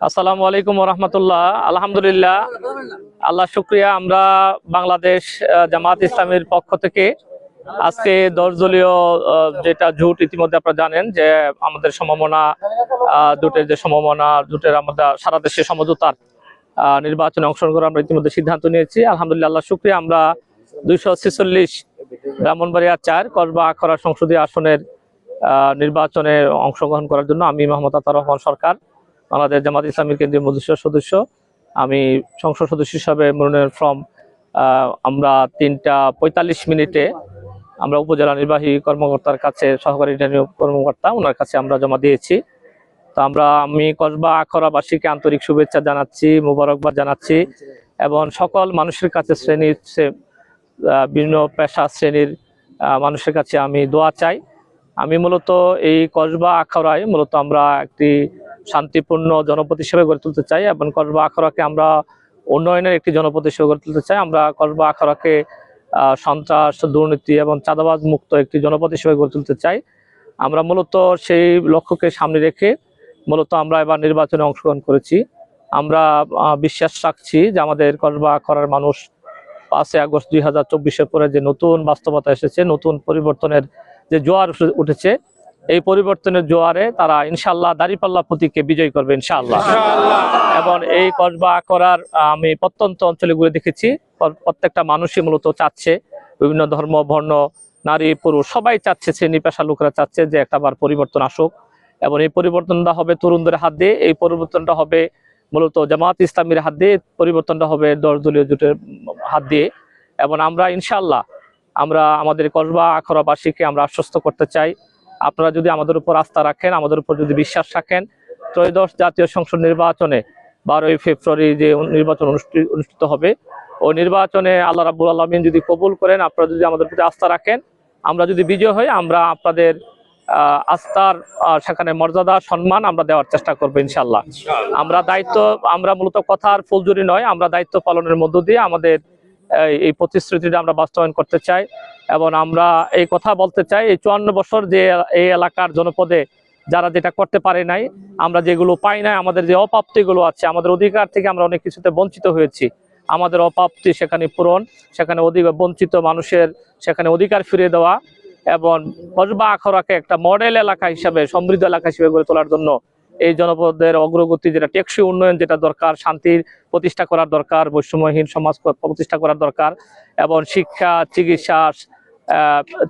আসসালামু আলাইকুম রহমতুল্লাহ। আলহামদুলিল্লাহ। আল্লাহ শুক্রিয়া। আমরা বাংলাদেশ আহ, জামাত ইসলামের পক্ষ থেকে আজকে দশ দলীয় আহ, যেটা জোট ইতিমধ্যে আপনারা জানেন যে আমাদের সম্ভাবনা আহ, জোটের যে সম্ভাবনা জোটের আমাদের সারা দেশে সমঝোতার আহ, নির্বাচনে অংশগ্রহণ করার আমরা ইতিমধ্যে সিদ্ধান্ত নিয়েছি। আলহামদুলিল্লাহ আল্লাহ শুক্রিয়া। আমরা দুইশো ছেচল্লিশ ব্রাহ্মণবাড়িয়া চার কসবা আখড়া সংসদীয় আসনের নির্বাচনে অংশগ্রহণ করার জন্য আমি মোহাম্মদ আতার রহমান সরকার, বাংলাদেশ জামাত ইসলামী কেন্দ্রীয় মজলিস সদস্য। আমি সংসদ সদস্য হিসাবে মনোনয়ন ফর্ম আমরা তিনটা পঁয়তাল্লিশ মিনিটে আমরা উপজেলা নির্বাহী কর্মকর্তার কাছে, সহকারী কর্মকর্তা, ওনার কাছে আমরা জমা দিয়েছি। তো আমরা, আমি কসবা আখড়াবাসীকে আন্তরিক শুভেচ্ছা জানাচ্ছি, মুবারকবাদ জানাচ্ছি এবং সকল মানুষের কাছে শ্রেণির বিভিন্ন পেশা শ্রেণির মানুষের কাছে আমি দোয়া চাই। আমি মূলত এই কসবা আখড়ায় মূলত আমরা একটি শান্তিপূর্ণ জনপদ হিসেবে গড়ে তুলতে চাই এবং কসবা আখড়াকে আমরা উন্নয়নের একটি জনপদ হিসেবে গড়ে তুলতে চাই। আমরা কসবা আখড়াকে সন্ত্রাস, দুর্নীতি এবং চাঁদাবাজ মুক্ত একটি জনপদ হিসেবে গড়ে তুলতে চাই। আমরা মূলত সেই লক্ষ্যকে সামনে রেখে মূলত আমরা এবার নির্বাচনে অংশগ্রহণ করেছি। আমরা বিশ্বাস রাখছি যে আমাদের কসবা আখড়ার মানুষ পাঁচই আগস্ট দুই হাজার চব্বিশের পরে যে নতুন বাস্তবতা এসেছে, নতুন পরিবর্তনের যে জোয়ার উঠেছে এই পরিবর্তনের জোয়ারে তারা ইনশাল্লাহ দাঁড়িপাল্লা প্রতীককে বিজয় করবে ইনশাআল্লাহ। এবং এই কসবা করার আমি প্রত্যন্ত অঞ্চলে ঘুরে দেখেছি প্রত্যেকটা মানুষই মূলত চাচ্ছে বিভিন্ন ধর্ম বর্ণ নারী পুরুষ সবাই চাচ্ছে শ্রেণি পেশা লোকরা চাচ্ছে যে একটা বার পরিবর্তন আসুক। এবং এই পরিবর্তনটা হবে তরুণদের হাত দিয়ে এই পরিবর্তনটা হবে মূলত জামাত ইসলামীর হাত দিয়ে পরিবর্তনটা হবে দশ দলীয় জোটের হাত দিয়ে। এবং আমরা ইনশাল্লাহ আমরা আমাদের কসবা আখড়াবাসীকে আমরা আশ্বস্ত করতে চাই। আপনারা যদি আমাদের উপর আস্থা রাখেন, আমাদের উপর যদি বিশ্বাস রাখেন, ত্রয়োদশ জাতীয় সংসদ নির্বাচনে বারোই ফেব্রুয়ারি যে নির্বাচন অনুষ্ঠিত হবে ওই নির্বাচনে আল্লাহ রাবুল আলমিন যদি কবুল করেন, আপনারা যদি আমাদের প্রতি আস্থা রাখেন, আমরা যদি বিজয় হই, আমরা আপনাদের আস্থার সেখানে মর্যাদা, সম্মান আমরা দেওয়ার চেষ্টা করব ইনশাল্লাহ আমরা দায়িত্ব, আমরা মূলত কথার ফুলজুরি নয়, আমরা দায়িত্ব পালনের মধ্য দিয়ে আমাদের এই- প্রতিশ্রুতিটা আমরা বাস্তবায়ন করতে চাই এবং আমরা এই কথা বলতে চাই, এই চুয়ান্ন বছর যে এই এলাকার জনপদে যারা যেটা করতে পারে নাই, আমরা যেগুলো পাই নাই, আমাদের যে অপ্রাপ্তিগুলো আছে, আমাদের অধিকার থেকে আমরা অনেক কিছুতে বঞ্চিত হয়েছি। আমাদের অপ্রাপ্তি সেখানে পূরণ, সেখানে বঞ্চিত মানুষের সেখানে অধিকার ফিরিয়ে দেওয়া এবং কসবা আখড়াকে একটা মডেল এলাকা হিসাবে, সমৃদ্ধ এলাকা হিসেবে গড়ে তোলার জন্য এই জনপদের অগ্রগতি যেটা, টেকসই উন্নয়ন যেটা দরকার, শান্তির প্রতিষ্ঠা করার দরকার, বৈষম্যহীন সমাজ প্রতিষ্ঠা করার দরকার, এবং শিক্ষা, চিকিৎসা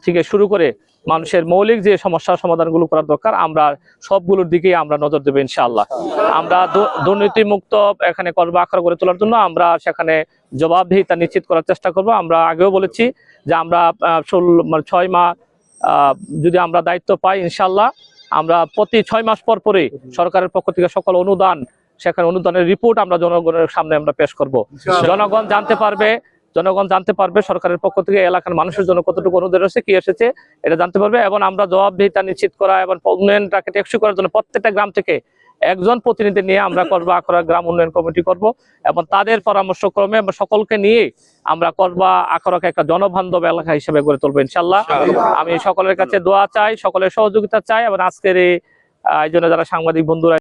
থেকে শুরু করে মানুষের মৌলিক যে সমস্যার সমাধানগুলো করার দরকার, আমরা সবগুলোর দিকেই আমরা নজর দেবো ইনশাআল্লাহ। আমরা দুর্নীতিমুক্ত এখানে কসবা আখড়া করে তোলার জন্য আমরা সেখানে জবাবদিহিতা নিশ্চিত করার চেষ্টা করব। আমরা আগেও বলেছি যে আমরা ষোল- মানে ছয় মাস যদি আমরা দায়িত্ব পাই ইনশাল্লাহ আমরা প্রতি ছয় মাস পর পরে সরকারের পক্ষ থেকে সকল অনুদান সেখানে অনুদানের রিপোর্ট আমরা জনগণের সামনে আমরা পেশ করব। জনগণ জানতে পারবে জনগণ জানতে পারবে সরকারের পক্ষ থেকে এলাকার মানুষের জন্য কতটুকু অনুদান এসেছে কি এসেছে এটা জানতে পারবে। এবং আমরা জবাবদিহিতা নিশ্চিত করা এবং উন্নয়নটাকে টেকসই করার জন্য প্রত্যেকটা গ্রাম থেকে একজন প্রতিনিধি নিয়ে আমরা করব আখড়া গ্রাম উন্নয়ন কমিটি করব এবং তাদের পরামর্শ ক্রমে সকলকে নিয়ে আমরা করবা আখড়াকে একটা জনবান্ধব এলাকা হিসেবে গড়ে তুলবো ইনশাল্লাহ। আমি সকলের কাছে দোয়া চাই সকলের সহযোগিতা চাই এবং আজকের এই আয়োজনে যারা সাংবাদিক বন্ধুরা